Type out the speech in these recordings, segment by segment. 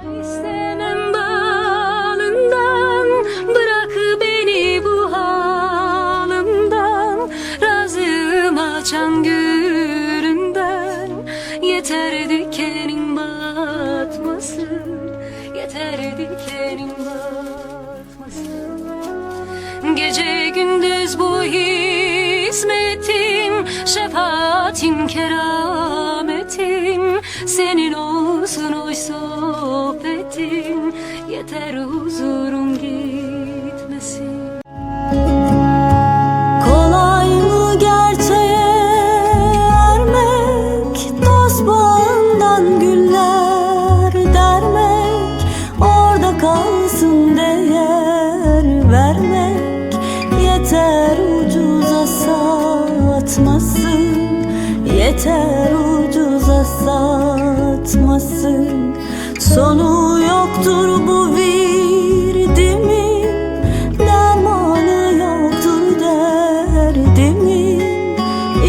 İstemem balından Bırak beni bu halimden Razıyım açan gülünden Yeter dikenin batmasın Yeter dikenin batmasın Gece gündüz bu hizmetim Şefaatin kerametim Senin olsun oy sohbetin Yeter huzurum gitmesin. Kolay mı gerçeğe ermek Dost bağından güller dermek Orada kalsın değer vermek. Yeter ucuza satmasın Yeter ucuza satmasın Sonu yoktur bu virdimin. Dermanı yoktur derdimin.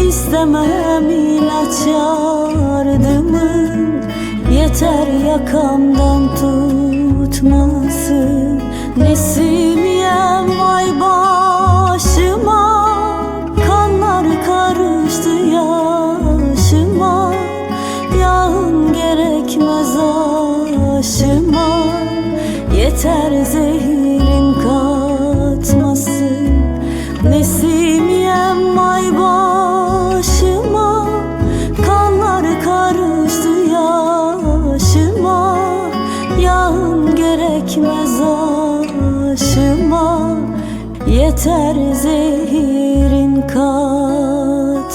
İstemem ilaç yardımın. Yeter yakamdan tutmasın biter zehrin katması. Nesimiyem ay başıma Kanlar karıştı yaşıma. Yağın gerekmez aşıma. Yeter zehrin katması.